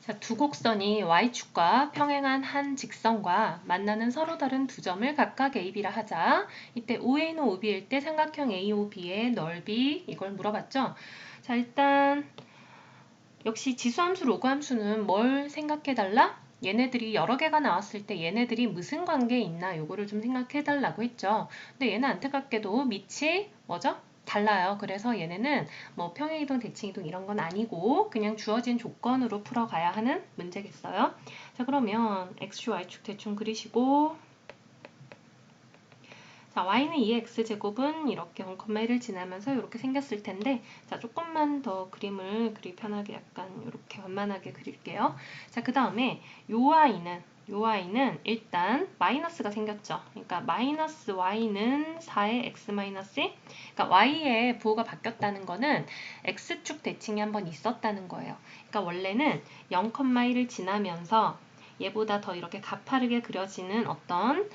자, 두 곡선이 y축과 평행한 한 직선과 만나는 서로 다른 두 점을 각각 AB라 하자. 이때 OA는 OB일 때 삼각형 AOB의 넓이 이걸 물어봤죠. 자, 일단 역시 지수함수, 로그함수는 뭘 생각해달라? 얘네들이 여러 개가 나왔을 때 얘네들이 무슨 관계에 있나 요거를 좀 생각해달라고 했죠. 근데 얘는 안타깝게도 밑이 뭐죠? 달라요. 그래서 얘네는 뭐 평행이동, 대칭이동 이런 건 아니고 그냥 주어진 조건으로 풀어가야 하는 문제겠어요. 자 그러면 x축, y축 대충 그리시고 자 y는 2x 제곱은 이렇게 0,1을 지나면서 이렇게 생겼을 텐데 자 조금만 더 그림을 그리 편하게 약간 이렇게 완만하게 그릴게요. 자 그 다음에 요 y는 요 y는 일단 마이너스가 생겼죠. 그러니까 마이너스 y는 4의 x 마이너스 그러니까 y의 부호가 바뀌었다는 거는 x축 대칭이 한번 있었다는 거예요. 그러니까 원래는 0,1을 지나면서 얘보다 더 이렇게 가파르게 그려지는 어떤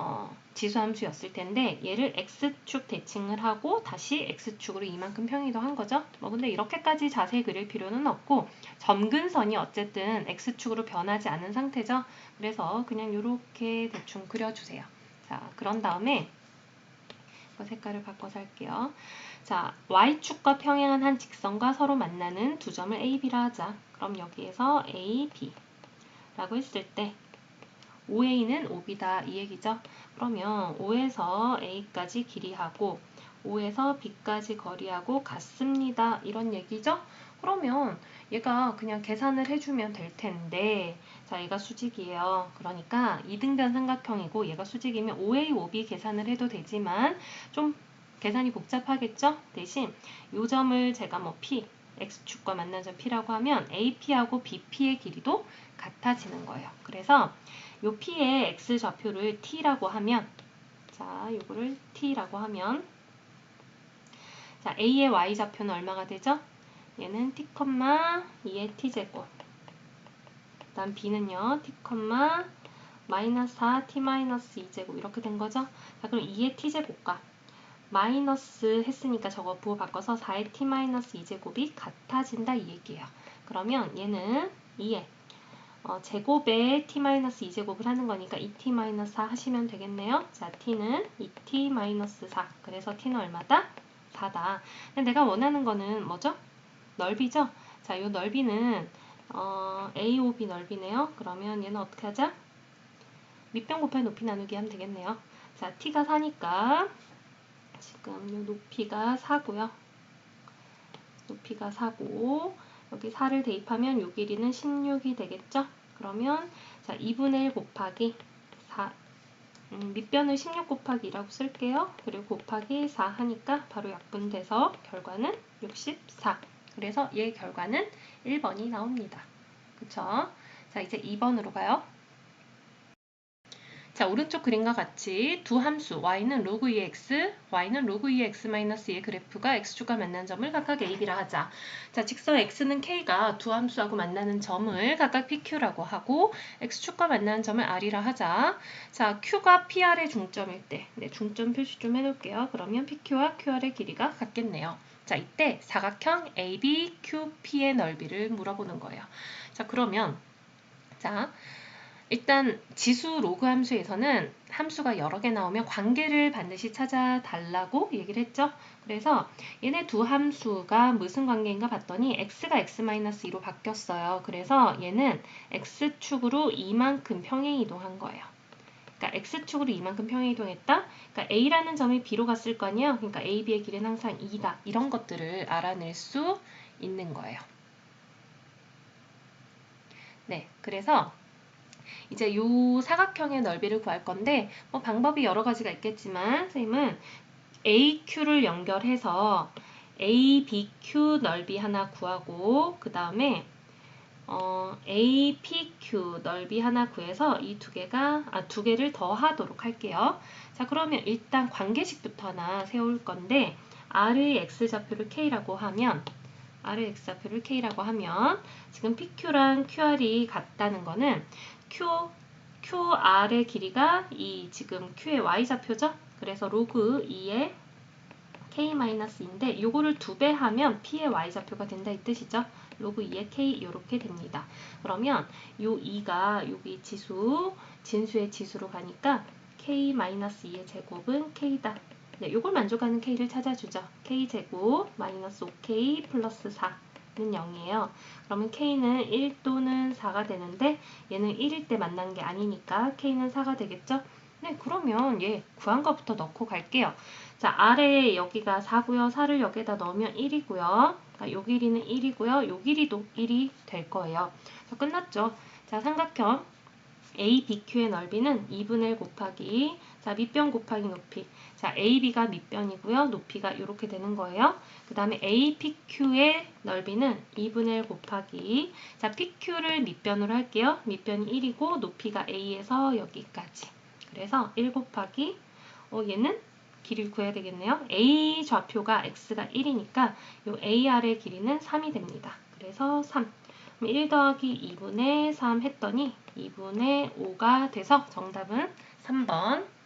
어, 지수함수였을 텐데 얘를 x축 대칭을 하고 다시 x축으로 이만큼 평이동한 거죠. 뭐 근데 이렇게까지 자세히 그릴 필요는 없고 점근선이 어쨌든 x축으로 변하지 않은 상태죠. 그래서 그냥 이렇게 대충 그려주세요. 자, 그런 다음에 색깔을 바꿔서 할게요. 자, y축과 평행한 한 직선과 서로 만나는 두 점을 AB라 하자. 그럼 여기에서 AB 라고 했을 때 OA는 OB다 이 얘기죠. 그러면 O에서 A까지 길이하고 O에서 B까지 거리하고 같습니다. 이런 얘기죠. 그러면 얘가 그냥 계산을 해주면 될 텐데 자 얘가 수직이에요. 그러니까 이등변 삼각형이고 얘가 수직이면 OA, OB 계산을 해도 되지만 좀 계산이 복잡하겠죠? 대신 이 점을 제가 뭐 P, X축과 만난 점 P라고 하면 AP하고 BP의 길이도 같아지는 거예요. 그래서 요 P의 X 좌표를 T라고 하면 자, 요거를 T라고 하면 자, A의 Y 좌표는 얼마가 되죠? 얘는 T, 2의 T제곱 그 다음 B는요, T, 마이너스 4, T 마이너스 2제곱 이렇게 된 거죠? 자, 그럼 2의 T제곱과 마이너스 했으니까 저거 부호 바꿔서 4의 T 마이너스 2제곱이 같아진다 이 얘기예요. 그러면 얘는 2의 어, 제곱에 t-2제곱을 하는 거니까 2t-4 하시면 되겠네요. 자, t는 2t-4. 그래서 t는 얼마다? 4다. 근데 내가 원하는 거는 뭐죠? 넓이죠? 자, 이 넓이는 어, AOB 넓이네요. 그러면 얘는 어떻게 하자? 밑변 곱하기 높이 나누기 하면 되겠네요. 자, t가 4니까 지금 이 높이가 4고요. 높이가 4고 여기 4를 대입하면 요 길이는 16이 되겠죠? 그러면 자 2분의 1 곱하기 4 음, 밑변을 16 곱하기 2라고 쓸게요. 그리고 곱하기 4 하니까 바로 약분돼서 결과는 64. 그래서 얘 결과는 1번이 나옵니다. 그쵸? 자 이제 2번으로 가요. 자, 오른쪽 그림과 같이 두 함수 y는 로그 2x, y는 로그 2x-2의 그래프가 x축과 만난 점을 각각 a, b라 하자. 자, 직선 x는 k가 두 함수하고 만나는 점을 각각 pq라고 하고 x축과 만나는 점을 r이라 하자. 자, q가 pr의 중점일 때, 네, 중점 표시 좀 해놓을게요. 그러면 pq와 qr의 길이가 같겠네요. 자, 이때 사각형 ABQP의 넓이를 물어보는 거예요. 자, 그러면 자, 일단 지수 로그 함수에서는 함수가 여러 개 나오면 관계를 반드시 찾아달라고 얘기를 했죠. 그래서 얘네 두 함수가 무슨 관계인가 봤더니 x가 x-2로 바뀌었어요. 그래서 얘는 x축으로 이만큼 평행 이동한 거예요. 그러니까 x축으로 이만큼 평행 이동했다. 그러니까 a라는 점이 b로 갔을 거 아니에요. 그러니까 a, b의 길이는 항상 2다. 이런 것들을 알아낼 수 있는 거예요. 네, 그래서 이제 요 사각형의 넓이를 구할 건데 뭐 방법이 여러 가지가 있겠지만 선생님은 AQ를 연결해서 ABQ 넓이 하나 구하고 그 다음에 어, APQ 넓이 하나 구해서 이 두 개가 아, 두 개를 더 하도록 할게요. 자 그러면 일단 관계식부터 하나 세울 건데 R의 X좌표를 K라고 하면 R의 X좌표를 K라고 하면 지금 PQ랑 QR이 같다는 거는 Q, QR의 길이가 이 지금 Q의 Y좌표죠? 그래서 로그 2의 K-2인데 요거를 두 배 하면 P의 Y좌표가 된다 이 뜻이죠. 로그 2의 k 이렇게 됩니다. 그러면 요 2가 여기 지수, 진수의 지수로 가니까 k-2의 제곱은 k다. 네, 요걸 만족하는 k를 찾아주죠. k제곱 마이너스 5k 플러스 4 는 0이에요. 그러면 k는 1 또는 4가 되는데 얘는 1일 때 만난 게 아니니까 k는 4가 되겠죠? 네, 그러면 얘 구한 것부터 넣고 갈게요. 자, 아래에 여기가 4고요. 4를 여기에다 넣으면 1이고요. 자, 요 길이는 1이고요. 요 길이도 1이 될 거예요. 자, 끝났죠? 자, 삼각형 ABQ의 넓이는 2분의 1 곱하기 자, 밑변 곱하기 높이. 자, AB가 밑변이고요. 높이가 이렇게 되는 거예요. 그 다음에 APQ의 넓이는 2분의 1 곱하기 자, PQ를 밑변으로 할게요. 밑변이 1이고 높이가 A에서 여기까지. 그래서 1 곱하기 어, 얘는 길이를 구해야 되겠네요. A 좌표가 x가 1이니까 이 AR의 길이는 3이 됩니다. 그래서 3. 1 더하기 2분의 3 했더니 2분의 5가 돼서 정답은 3번